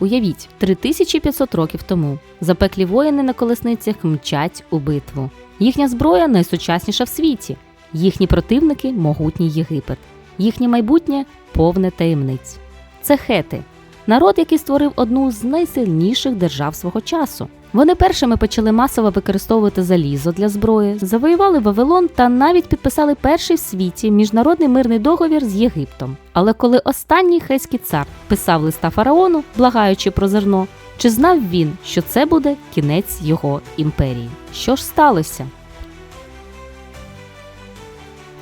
Уявіть, 3500 років тому запеклі воїни на колесницях мчать у битву. Їхня зброя найсучасніша в світі. Їхні противники могутній Єгипет. Їхнє майбутнє повне таємниць. Це хети, народ, який створив одну з найсильніших держав свого часу. Вони першими почали масово використовувати залізо для зброї, завоювали Вавилон та навіть підписали перший в світі міжнародний мирний договір з Єгиптом. Але коли останній хеський цар писав листа фараону, благаючи про зерно, чи знав він, що це буде кінець його імперії? Що ж сталося?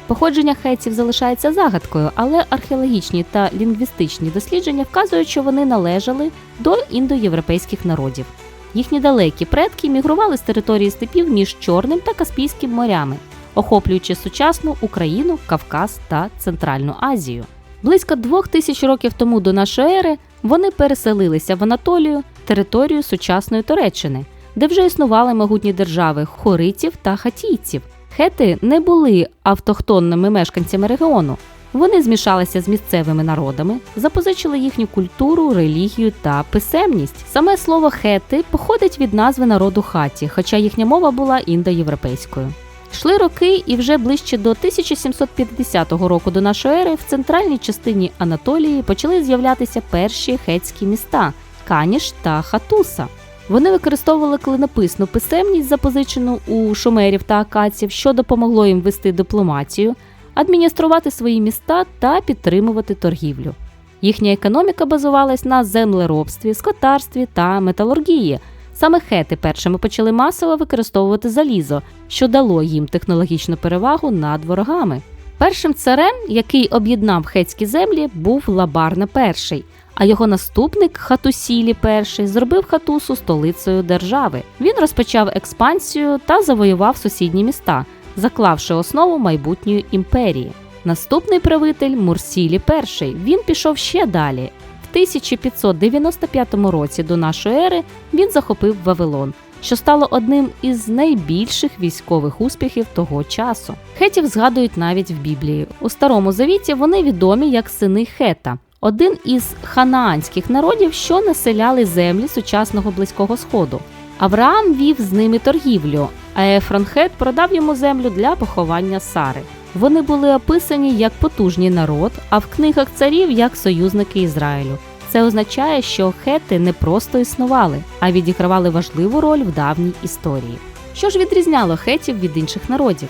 Походження хетів залишається загадкою, але археологічні та лінгвістичні дослідження вказують, що вони належали до індоєвропейських народів. Їхні далекі предки мігрували з території степів між Чорним та Каспійським морями, охоплюючи сучасну Україну, Кавказ та Центральну Азію. Близько двох тисяч років тому до нашої ери вони переселилися в Анатолію, територію сучасної Туреччини, де вже існували могутні держави хоритів та хатійців. Хети не були автохтонними мешканцями регіону. Вони змішалися з місцевими народами, запозичили їхню культуру, релігію та писемність. Саме слово хети походить від назви народу хаті, хоча їхня мова була індоєвропейською. Йшли роки, і вже ближче до 1750 року до нашої ери в центральній частині Анатолії почали з'являтися перші хетські міста Каніш та Хатуса. Вони використовували клинописну писемність, запозичену у шумерів та акаців, що допомогло їм вести дипломатію, адмініструвати свої міста та підтримувати торгівлю. Їхня економіка базувалась на землеробстві, скотарстві та металургії. Саме хети першими почали масово використовувати залізо, що дало їм технологічну перевагу над ворогами. Першим царем, який об'єднав хетські землі, був Лабарна І, а його наступник Хатусілі І зробив хатусу столицею держави. Він розпочав експансію та завоював сусідні міста, заклавши основу майбутньої імперії. Наступний правитель Мурсілі І. Він пішов ще далі. В 1595 році до нашої ери він захопив Вавилон, що стало одним із найбільших військових успіхів того часу. Хетів згадують навіть в Біблії. У Старому Завіті вони відомі як сини Хета, один із ханаанських народів, що населяли землі сучасного близького сходу. Авраам вів з ними торгівлю, а Ефронхет продав йому землю для поховання Сари. Вони були описані як потужний народ, а в книгах царів як союзники Ізраїлю. Це означає, що хети не просто існували, а відігравали важливу роль в давній історії. Що ж відрізняло хетів від інших народів?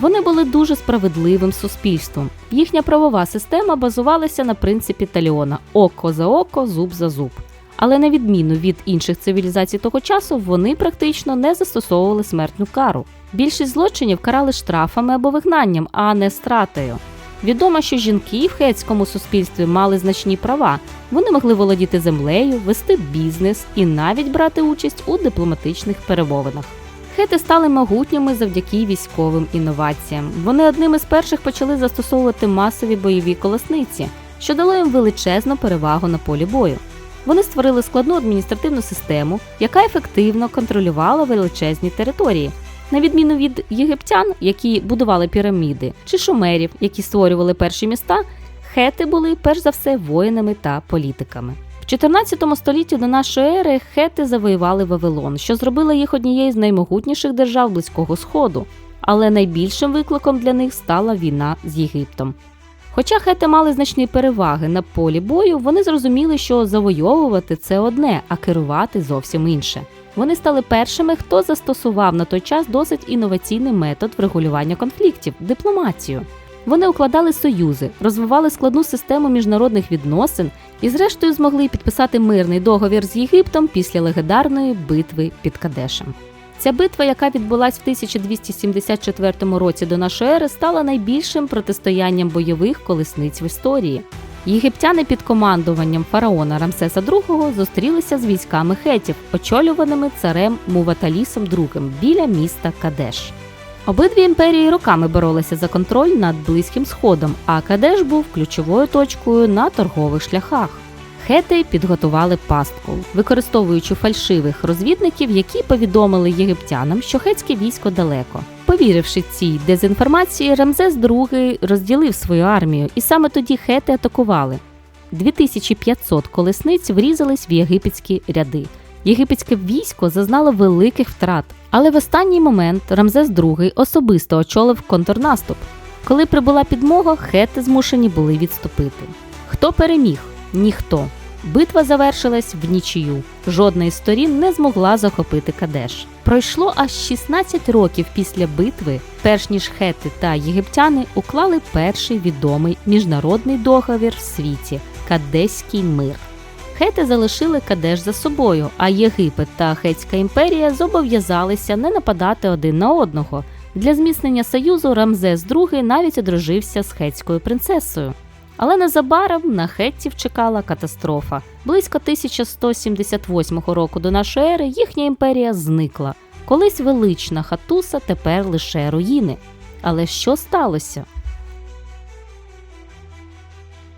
Вони були дуже справедливим суспільством. Їхня правова система базувалася на принципі таліона око за око, зуб за зуб. Але на відміну від інших цивілізацій того часу, вони практично не застосовували смертну кару. Більшість злочинів карали штрафами або вигнанням, а не стратою. Відомо, що жінки в хетському суспільстві мали значні права. Вони могли володіти землею, вести бізнес і навіть брати участь у дипломатичних перемовинах. Хети стали могутніми завдяки військовим інноваціям. Вони одним із перших почали застосовувати масові бойові колесниці, що дало їм величезну перевагу на полі бою. Вони створили складну адміністративну систему, яка ефективно контролювала величезні території. На відміну від єгиптян, які будували піраміди, чи шумерів, які створювали перші міста, хети були перш за все воїнами та політиками. В 14 столітті до нашої ери хети завоювали Вавилон, що зробило їх однією з наймогутніших держав Близького Сходу. Але найбільшим викликом для них стала війна з Єгиптом. Хоча хети мали значні переваги на полі бою, вони зрозуміли, що завойовувати це одне, а керувати зовсім інше. Вони стали першими, хто застосував на той час досить інноваційний метод врегулювання конфліктів дипломатію. Вони укладали союзи, розвивали складну систему міжнародних відносин і, зрештою, змогли підписати мирний договір з Єгиптом після легендарної битви під Кадешем. Ця битва, яка відбулась в 1274 році до нашої ери, стала найбільшим протистоянням бойових колесниць в історії. Єгиптяни під командуванням фараона Рамсеса II зустрілися з військами хетів, очолюваними царем Муваталісом II біля міста Кадеш. Обидві імперії роками боролися за контроль над Близьким Сходом, а Кадеш був ключовою точкою на торгових шляхах. Хети підготували пастку, використовуючи фальшивих розвідників, які повідомили єгиптянам, що хетське військо далеко. Повіривши цій дезінформації, Рамзес II розділив свою армію, і саме тоді хети атакували. 2500 колесниць врізались в єгипетські ряди. Єгипетське військо зазнало великих втрат, але в останній момент Рамзес II особисто очолив контрнаступ. Коли прибула підмога, хети змушені були відступити. Хто переміг? Ніхто. Битва завершилась в нічию. Жодна із сторін не змогла захопити Кадеш. Пройшло аж 16 років після битви, перш ніж хети та єгиптяни уклали перший відомий міжнародний договір в світі Кадеський мир. Хети залишили Кадеш за собою, а Єгипет та Хетська імперія зобов'язалися не нападати один на одного. Для зміцнення союзу Рамзес II навіть одружився з хетською принцесою. Але незабаром на хеттів чекала катастрофа. Близько 1178 року до нашої ери їхня імперія зникла. Колись велична хатуса, тепер лише руїни. Але що сталося?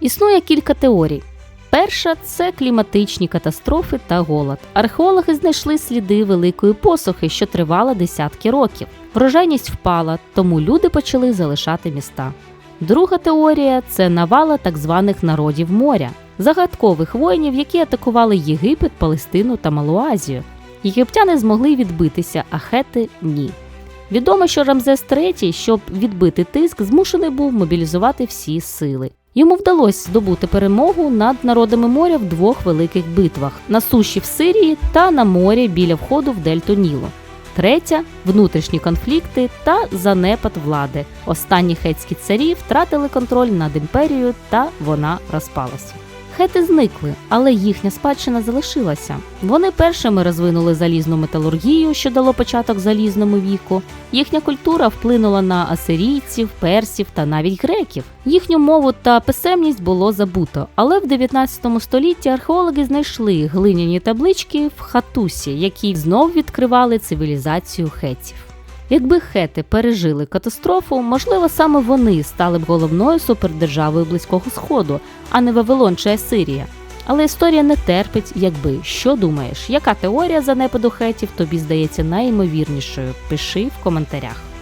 Існує кілька теорій. Перша це кліматичні катастрофи та голод. Археологи знайшли сліди великої посухи, що тривала десятки років. Врожайність впала, тому люди почали залишати міста. Друга теорія це навала так званих народів моря, загадкових воїнів, які атакували Єгипет, Палестину та Малу Азію. Єгиптяни змогли відбитися, а хети ні. Відомо, що Рамзес III, щоб відбити тиск, змушений був мобілізувати всі сили. Йому вдалося здобути перемогу над народами моря в двох великих битвах на суші в Сирії та на морі біля входу в дельту Нілу. Третя внутрішні конфлікти та занепад влади. Останні хетські царі втратили контроль над імперією та вона розпалася. Хети зникли, але їхня спадщина залишилася. Вони першими розвинули залізну металургію, що дало початок залізному віку. Їхня культура вплинула на асирійців, персів та навіть греків. Їхню мову та писемність було забуто, але в 19 столітті археологи знайшли глиняні таблички в хатусі, які знов відкривали цивілізацію хетів. Якби хети пережили катастрофу, можливо, саме вони стали б головною супердержавою Близького Сходу, а не Вавилон чи Асирія. Але історія не терпить, якби що думаєш, яка теорія занепаду хетів тобі здається найімовірнішою? Пиши в коментарях.